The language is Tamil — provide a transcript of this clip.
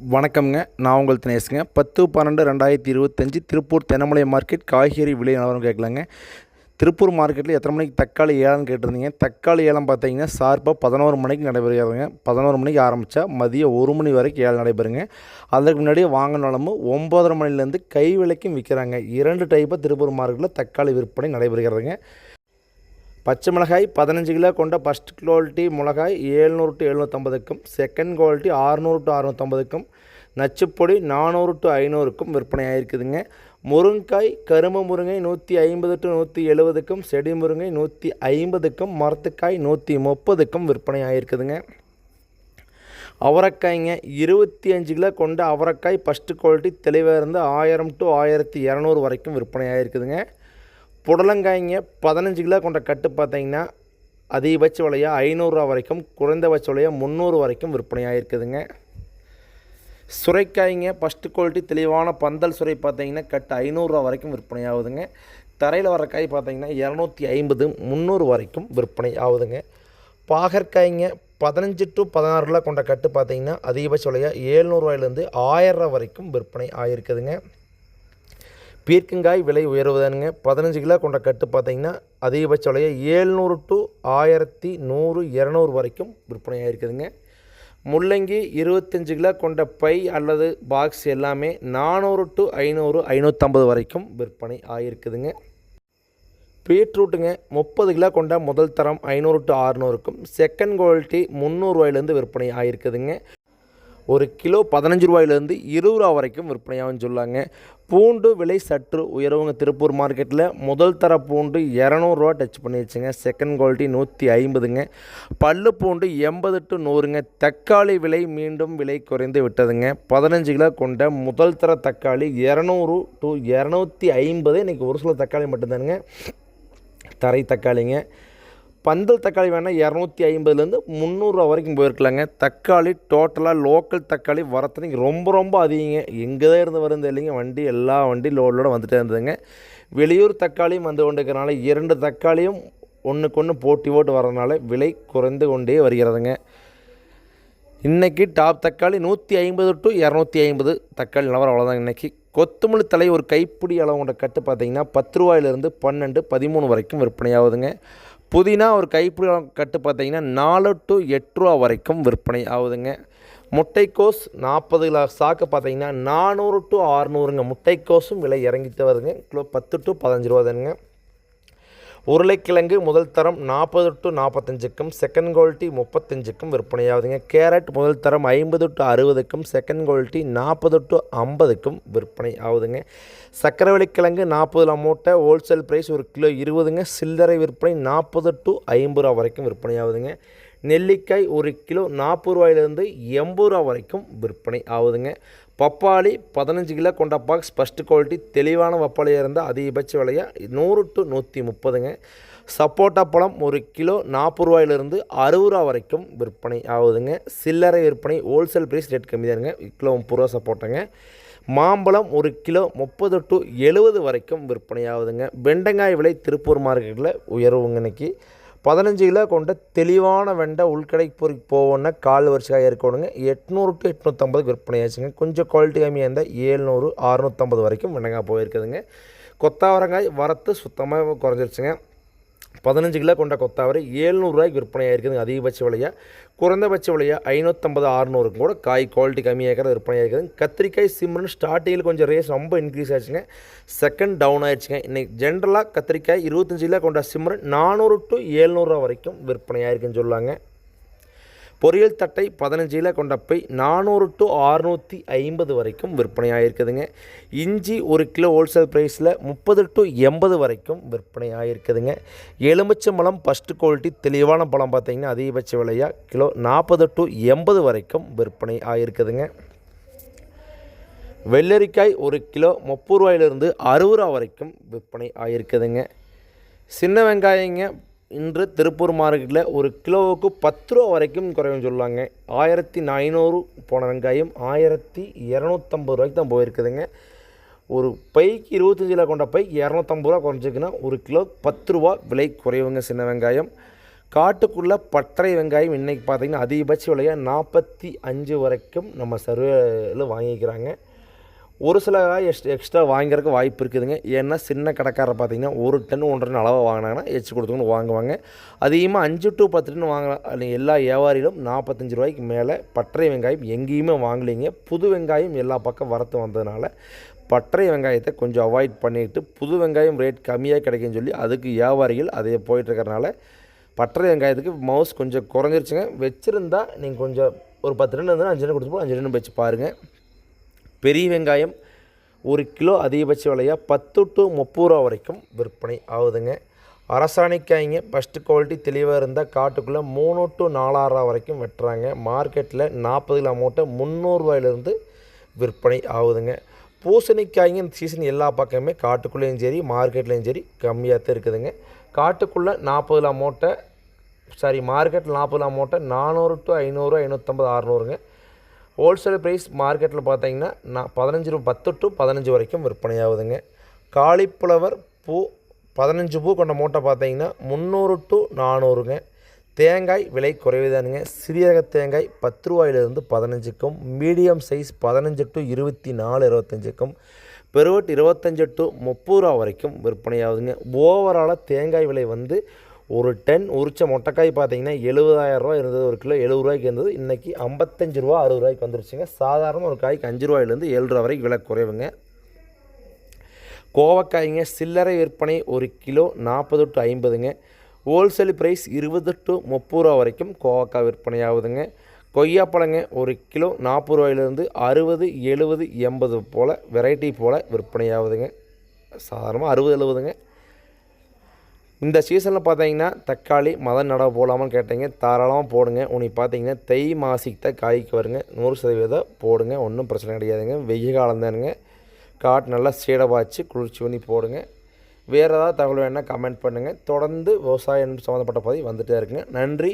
வணக்கம்ங்க. நான் உங்கள் தினேஷுங்க. பத்து பன்னெண்டு ரெண்டாயிரத்தி இருபத்தஞ்சி திருப்பூர் தென்னமலை மார்க்கெட் காய்கறி விலை நிலவரம் கேட்கலாங்க. திருப்பூர் மார்க்கெட்டில் எத்தனை மணிக்கு தக்காளி ஏலம்னு கேட்டிருந்தீங்க. தக்காளி ஏலம் பார்த்தீங்கன்னா சார்பாக பதினோரு மணிக்கு நடைபெறுகிறதுங்க. பதினோரு மணிக்கு ஆரம்பித்தா மதியம் ஒரு மணி வரைக்கும் ஏழம் நடைபெறுங்க. அதுக்கு முன்னாடியே வாங்கினாலும் ஒம்பதரை மணிலேருந்து கை விலைக்கும் விற்கிறாங்க. இரண்டு டைப்பாக திருப்பூர் மார்க்கெட்டில் தக்காளி விற்பனை நடைபெறுகிறதுங்க. பச்சை மிளகாய் பதினஞ்சு கிலோ கொண்ட ஃபஸ்ட் குவாலிட்டி மிளகாய் ஏழ்நூறு டு எழுநூற்றம்பதுக்கும் செகண்ட் குவாலிட்டி அறுநூறு டு அறுநூற்றம்பதுக்கும் நச்சுப்பொடி நானூறு டு ஐநூறுக்கும் விற்பனை ஆகிருக்குதுங்க முருங்காய் கரும்பு முருங்கை நூற்றி ஐம்பது டு நூற்றி எழுபதுக்கும் செடி முருங்கை நூற்றி ஐம்பதுக்கும் மரத்துக்காய் நூற்றி முப்பதுக்கும் விற்பனை ஆகிருக்குதுங்க அவரைக்காய்ங்க இருபத்தி அஞ்சு கிலோ கொண்ட அவரைக்காய் ஃபஸ்ட்டு குவாலிட்டி தெளிவாக இருந்து ஆயிரம் டு ஆயிரத்தி இரநூறு வரைக்கும் விற்பனை ஆகிருக்குதுங்க புடலங்காய்ங்க பதினஞ்சு கிலோ கொண்ட கட்டு பார்த்தீங்கன்னா அதிகபட்ச விலையாக ஐநூறுரூவா வரைக்கும் குறைந்தபட்ச விலையாக முந்நூறு வரைக்கும் விற்பனை இருக்குதுங்க சுரைக்காய்ங்க ஃபஸ்ட்டு குவாலிட்டி தெளிவான பந்தல் சுரை பார்த்தீங்கன்னா கட்டு ஐநூறுரூவா வரைக்கும் விற்பனை ஆகுதுங்க தரையில் வர காய் பார்த்தீங்கன்னா இரநூத்தி ஐம்பது முந்நூறு வரைக்கும் விற்பனை ஆகுதுங்க பாகற்காய்ங்க பதினஞ்சு டு பதினாறு கிலோ கொண்ட கட்டு பார்த்தீங்கன்னா அதிகபட்ச விலையாக ஏழ்நூறுவாயிலேருந்து ஆயிரரூவா வரைக்கும் விற்பனை ஆகிருக்குதுங்க பீர்க்கங்காய் விலை உயர்வுதானுங்க. பதினஞ்சு கிலோ கொண்ட கட்டு பார்த்தீங்கன்னா அதிகபட்ச விலையை ஏழ்நூறு டு ஆயிரத்தி நூறு இரநூறு வரைக்கும் விற்பனை ஆகிருக்குதுங்க முள்ளங்கி இருபத்தஞ்சு கிலோ கொண்ட பை அல்லது பாக்ஸ் எல்லாமே நானூறு டு ஐநூறு ஐநூற்றம்பது வரைக்கும் விற்பனை ஆகிருக்குதுங்க பீட்ரூட்டுங்க முப்பது கிலோ கொண்ட முதல் தரம் ஐநூறு டு அறுநூறுக்கும் செகண்ட் குவாலிட்டி முந்நூறுவாயிலேருந்து விற்பனை ஆகிருக்குதுங்க ஒரு கிலோ பதினஞ்சு ரூபாயிலேருந்து இருபது ரூபா வரைக்கும் விற்பனையாகும் சொல்லாங்க. பூண்டு விலை சற்று உயர்வுங்க. திருப்பூர் மார்க்கெட்டில் முதல் தர பூண்டு இரநூறுவா டச் பண்ணிடுச்சுங்க செகண்ட் குவாலிட்டி நூற்றி ஐம்பதுங்க. பல்லு பூண்டு எண்பது டு நூறுங்க. தக்காளி விலை மீண்டும் விலை குறைந்து விட்டதுங்க. பதினஞ்சு கிலோ கொண்ட முதல் தர தக்காளி இரநூறு டு இரநூத்தி ஐம்பது. இன்றைக்கி ஒரு சில தக்காளி மட்டும்தானுங்க. தரை தக்காளிங்க. பந்தல் தக்காளி வேணால் இரநூத்தி ஐம்பதுலேருந்து முந்நூறுரூவா வரைக்கும் போயிருக்கலாங்க. தக்காளி டோட்டலாக லோக்கல் தக்காளி வரத்துக்கு ரொம்ப ரொம்ப அதிகங்க. எங்கே தான் இருந்து வருது இல்லைங்க. வண்டி எல்லா வண்டி லோடோட வந்துகிட்டே இருந்ததுங்க. வெளியூர் தக்காளியும் வந்து கொண்டிருக்கிறனால இரண்டு தக்காளியும் ஒன்றுக்கு ஒன்று போட்டி போட்டு வரதுனால விலை குறைந்து கொண்டே வருகிறதுங்க. இன்றைக்கி டாப் தக்காளி நூற்றி ஐம்பது டு இரநூத்தி ஐம்பது தக்காளி நிலவரம் அவ்வளோதாங்க இன்றைக்கி கொத்தமல்லி தலை ஒரு கைப்பிடி அளவு கொண்ட கட்டு பார்த்தீங்கன்னா பத்து ரூபாயிலிருந்து பன்னெண்டு பதிமூணு வரைக்கும் விற்பனையாகுதுங்க. புதினா ஒரு கைப்பிடி கட்டு பார்த்தீங்கன்னா நாலு டு எட்டு ரூபா வரைக்கும் விற்பனை ஆகுதுங்க. முட்டைக்கோஸ் நாற்பது கிலோ சாக்கு பார்த்தீங்கன்னா நானூறு டு ஆறுநூறுங்க முட்டைக்கோஸும் விலை இறங்கிட்டு வருதுங்க. கிலோ பத்து டு பதினஞ்சு ரூபா தானுங்க. உருளைக்கிழங்கு முதல் தரம் நாற்பது டு நாற்பத்தஞ்சுக்கும் செகண்ட் குவாலிட்டி முப்பத்தஞ்சுக்கும் விற்பனையாகுதுங்க. கேரட் முதல் தரம் ஐம்பது டு அறுபதுக்கும் செகண்ட் குவாலிட்டி நாற்பது டு ஐம்பதுக்கும் விற்பனை ஆகுதுங்க சக்கரவள்ளிக்கிழங்கு நாற்பது மூட்டை ஹோல்சேல் ப்ரைஸ் ஒரு கிலோ இருபதுங்க. சில்லறை விற்பனை நாற்பது டு ஐம்பது ரூபா வரைக்கும் விற்பனை ஆகுதுங்க நெல்லிக்காய் ஒரு கிலோ நாற்பது ரூபாயிலேருந்து எண்பது ரூபா வரைக்கும் விற்பனை ஆகுதுங்க. பப்பாளி பதினஞ்சு கிலோ கொண்ட பாக்ஸ் ஃபஸ்ட்டு குவாலிட்டி தெளிவான பப்பாளியாக இருந்தால் அதிகபட்ச விலையாக நூறு டு நூற்றி முப்பதுங்க. சப்போட்டா பழம் ஒரு கிலோ நாற்பது ரூபாயிலிருந்து அறுபது ரூபா வரைக்கும் விற்பனை ஆகுதுங்க. சில்லறை விற்பனை ஹோல்சேல் ப்ரைஸ் ரேட் கம்மி தானுங்க கிலோ முப்பது ரூபா சப்போட்டாங்க. மாம்பழம் ஒரு கிலோ முப்பது டு எழுபது வரைக்கும் விற்பனை ஆகுதுங்க. வெண்டங்காய் விலை திருப்பூர் மார்க்கெட்டில் உயர்வுங்க இன்னைக்கு. பதினஞ்சு கிலோ கொண்ட தெளிவான வெண்டை உள்கடை பொறிக்கு போவோன்னா கால் வரிசையாக இருக்கணுங்க எட்நூறு டு எட்நூற்றம்பது விற்பனையாச்சுங்க கொஞ்சம் குவாலிட்டி கம்மியாக இருந்தால் ஏழ்நூறு அறுநூற்றம்பது வரைக்கும் வெண்டைக்காய் போயிருக்குதுங்க. கொத்தாவரங்காய் வரத்து சுத்தமாக குறைஞ்சிருச்சுங்க. பதினஞ்சு கிலோ கொண்ட கொத்தாவரை ஏழ்நூறுரூவாய்க்கு விற்பனை ஆயிருக்குதுங்க அதிகபட்ச விலையாக குறைந்தபட்ச விலையாக ஐநூற்றம்பது அறுநூறுக்கும் கூட காய் குவாலிட்டி கம்மியாக இருக்கிறது விற்பனை ஆயிருக்குதுங்க கத்திரிக்காய் சிம்ரன் ஸ்டார்டிங்கில் கொஞ்சம் ரேஸ் ரொம்ப இன்க்ரீஸ் ஆச்சுங்க. செகண்ட் டவுன் ஆயிடுச்சுங்க. இன்றைக்கி ஜென்ரலாக கத்திரிக்காய் இருபத்தஞ்சு கிலோ கொண்ட சிம்ரன் நானூறு டு ஏழ்நூறுரூவா வரைக்கும் விற்பனை ஆயிருக்குன்னு சொல்லுவாங்க பொரியல் தட்டை பதினஞ்சில் கொண்ட பை நானூறு டு அறுநூற்றி ஐம்பது வரைக்கும் விற்பனை ஆகிருக்குதுங்க இஞ்சி ஒரு கிலோ ஹோல்சேல் ப்ரைஸில் முப்பது டு எண்பது வரைக்கும் விற்பனை எலுமிச்சை பழம் ஃபஸ்ட்டு குவாலிட்டி தெளிவான பழம் பார்த்தீங்கன்னா அதிகபட்ச விலையாக கிலோ நாற்பது டு எண்பது வரைக்கும் விற்பனை ஆகிருக்குதுங்க வெள்ளரிக்காய் ஒரு கிலோ முப்பது ரூபாயிலிருந்து அறுபது ரூபா வரைக்கும் விற்பனை ஆகிருக்குதுங்க சின்ன வெங்காயங்க இன்று திருப்பூர் மார்க்கெட்டில் ஒரு கிலோவுக்கு பத்து ரூபா வரைக்கும் குறையும் சொல்லுவாங்க. ஆயிரத்தி ஐநூறு போன வெங்காயம் ஆயிரத்தி இரநூத்தம்பது ரூபாய்க்கு தான் போயிருக்குதுங்க. ஒரு பைக்கு இருபத்தஞ்சி கிலோ கொண்ட பைக் இரநூத்தம்பது ரூபா குறைஞ்சிக்குன்னா ஒரு கிலோ பத்து ரூபா விலை குறைவுங்க சின்ன வெங்காயம். காட்டுக்குள்ளே பட்டறை வெங்காயம் இன்றைக்கி பார்த்தீங்கன்னா அதிகபட்ச விலையாக நாற்பத்தி அஞ்சு வரைக்கும் நம்ம சர்வேல வாங்கிக்கிறாங்க. ஒரு சில காய் எக்ஸ்ட் எக்ஸ்ட்ரா வாங்கிறதுக்கு வாய்ப்பு இருக்குதுங்க. ஏன்னா சின்ன கடைக்காரர் பார்த்தீங்கன்னா ஒரு டன் ஒன்றரை டன் அளவாக வாங்கினாங்கன்னா எச்சு கொடுத்துக்கணும் வாங்குவாங்க. அதிகமாக அஞ்சு டு பத்து டன் வாங்கலாம் எல்லா வியாபாரிகளும் நாற்பத்தஞ்சு ரூபாய்க்கு மேலே பற்றை வெங்காயம் எங்கேயுமே வாங்கலீங்க. புது வெங்காயம் எல்லா பக்கம் வரத்து வந்ததுனால பற்றை வெங்காயத்தை கொஞ்சம் அவாய்ட் பண்ணிட்டு புது வெங்காயம் ரேட் கம்மியாக கிடைக்குன்னு சொல்லி அதுக்கு வியாபாரிகள் அதே போயிட்டுருக்கறனால பட்டறை வெங்காயத்துக்கு மவுஸ் கொஞ்சம் குறைஞ்சிருச்சுங்க. வச்சுருந்தா நீங்கள் கொஞ்சம் ஒரு பத்து ரெண்டு இருந்தால் அஞ்சு ரெண்டு கொடுத்து அஞ்சு ரெண்டு வச்சு பாருங்கள் பெரிய வெங்காயம் ஒரு கிலோ அதிகபட்ச விலையாக பத்து டு முப்பது ரூபா வரைக்கும் விற்பனை ஆகுதுங்க. அரசாணிக்காய்ங்க ஃபஸ்ட்டு குவாலிட்டி தெளிவாக இருந்தால் காட்டுக்குள்ளே மூணு டு நாலாயிரரூவா ரூபா வரைக்கும் வெட்டுறாங்க. மார்க்கெட்டில் நாற்பது கிலோ மூட்டை முந்நூறுரூவாயிலிருந்து விற்பனை ஆகுதுங்க. பூசணிக்காய்ங்க இந்த சீசன் எல்லா பக்கமுமே காட்டுக்குள்ளேயும் சரி மார்க்கெட்லேயும் சரி கம்மியாக தான் இருக்குதுங்க. காட்டுக்குள்ளே நாற்பது கிலோ மூட்டை சாரி மார்க்கெட்டில் நாற்பது கிலோ மூட்டை நானூறு டு ஐநூறு ஐநூற்றம்பது அறநூறுங்க. ஹோல்சேல் ப்ரைஸ் மார்க்கெட்டில் பார்த்தீங்கன்னா நான் பதினஞ்சு ரூபா பத்து டு பதினஞ்சு வரைக்கும் விற்பனையாகுதுங்க. காலிஃப்ளவர் பூ பதினஞ்சு பூ கொண்ட மூட்டை பார்த்தீங்கன்னா முந்நூறு டு நானூறுங்க. தேங்காய் விலை குறைவுதானுங்க. சிறிய ரக தேங்காய் பத்து ரூபாயிலிருந்து பதினஞ்சுக்கும் மீடியம் சைஸ் பதினஞ்சு டு இருபத்தி நாலு இருபத்தஞ்சுக்கும் பெருவட் இருபத்தஞ்சு டு முப்பது ரூபா வரைக்கும் விற்பனையாகுதுங்க. ஓவராலாக தேங்காய் விலை வந்து ஒரு டன் உரிச்ச மொட்டைக்காய் பார்த்தீங்கன்னா எழுபதாயிரம் ரூபா இருந்தது ஒரு கிலோ எழுபது ரூபாய்க்கு இருந்தது. இன்றைக்கி ஐம்பத்தஞ்சு ரூபா அறுபது ரூபாய்க்கு வந்துருச்சுங்க. சாதாரண ஒரு காய்க்கு அஞ்சு ரூபாயிலேருந்து ஏழு ரூபா வரைக்கும் விலை குறைவுங்க. கோவக்காய்ங்க சில்லறை விற்பனை ஒரு கிலோ நாற்பது டு ஐம்பதுங்க. ஹோல்சேல் ப்ரைஸ் இருபது டு முப்பது ரூபா வரைக்கும் கோவக்காய் விற்பனை ஆகுதுங்க கொய்யாப்பழங்க ஒரு கிலோ நாற்பது ரூபாயிலேருந்து அறுபது எழுபது எண்பது போல் வெரைட்டி போல் விற்பனை ஆகுதுங்க சாதாரணமாக அறுபது எழுபதுங்க. இந்த சீசனில் பார்த்தீங்கன்னா தக்காளி மத நடவு போடலாமான்னு கேட்டீங்க தாராளமாக போடுங்க. உனக்கு பார்த்தீங்கன்னா தை மாசிக்கு தான் காய்க்கு வருங்க. நூறு சதவீதம் போடுங்க. ஒன்றும் பிரச்சனை கிடையாதுங்க. வெய்ய காலம் தானுங்க காட்டு நல்லா சீடவாச்சு குளிர்ச்சி பண்ணி போடுங்க. வேறு ஏதாவது தகவல் வேணால் கமெண்ட் பண்ணுங்கள் தொடர்ந்து விவசாயம் சம்மந்தப்பட்ட பதிவு வந்துகிட்டே இருக்குங்க. நன்றி.